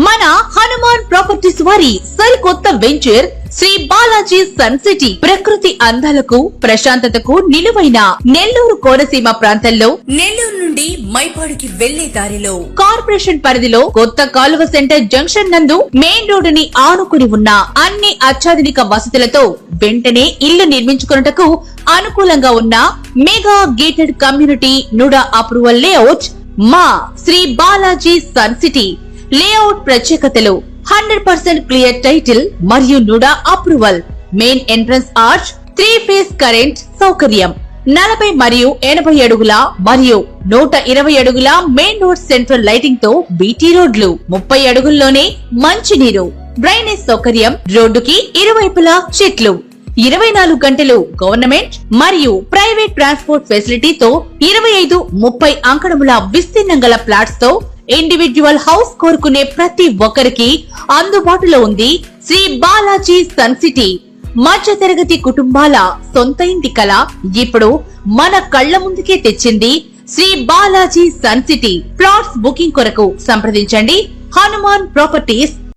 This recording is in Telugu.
మన హనుమాన్ ప్రాపర్టీస్ వారి సరికొత్త venture Sri Balaji Sun City ప్రకృతి అందాలకు ప్రశాంతతకు నిలువైన నెల్లూరు కోనసీమ ప్రాంతంలో నెల్లూరు నుండి మైపాడుకి వెళ్ళే దారిలో కార్పొరేషన్ పరిధిలో కొత్త కాలువ సెంటర్ జంక్షన్ నందు మెయిన్ రోడ్డు ని ఆనుకుని ఉన్న అన్ని అత్యాధునిక వసతులతో వెంటనే ఇల్లు నిర్మించుకున్నటకు అనుకూలంగా ఉన్న mega gated community NUDA approval layout మా Sri Balaji Sun City layout ప్రత్యేకతలు హండ్రెడ్ పర్సెంట్ క్లియర్ టైటిల్ మరియు NUDA approval. Main entrance arch three phase current సౌకర్యం. నలభై మరియు ఎనభై అడుగుల మరియు నూట ఇరవై అడుగుల మెయిన్ రోడ్ సెంట్రల్ లైటింగ్తో బీటీ రోడ్లు. ముప్పై అడుగుల్లోనే మంచినీరు. డ్రైనేజ్ సౌకర్యం రోడ్డుకి ఇరువైపులా చెట్లు. ఇరవై నాలుగు గంటలు గవర్నమెంట్ మరియు ప్రైవేట్ ట్రాన్స్పోర్ట్ ఫెసిలిటీతో ఇరవై ఐదు ముప్పై అంకణముల విస్తీర్ణం గల ప్లాట్స్తో ఇండివిడ్యువల్ హౌస్ కోరుకునే ప్రతి ఒక్కరికి అందుబాటులో ఉంది శ్రీ బాలాజీ సన్ సిటీ. మధ్య తరగతి కుటుంబాల సొంత ఇంటి కల ఇప్పుడు మన కళ్ళ ముందుకే తెచ్చింది Sri Balaji Sun City. Plots booking కొరకు సంప్రదించండి. హనుమాన్ ప్రాపర్టీస్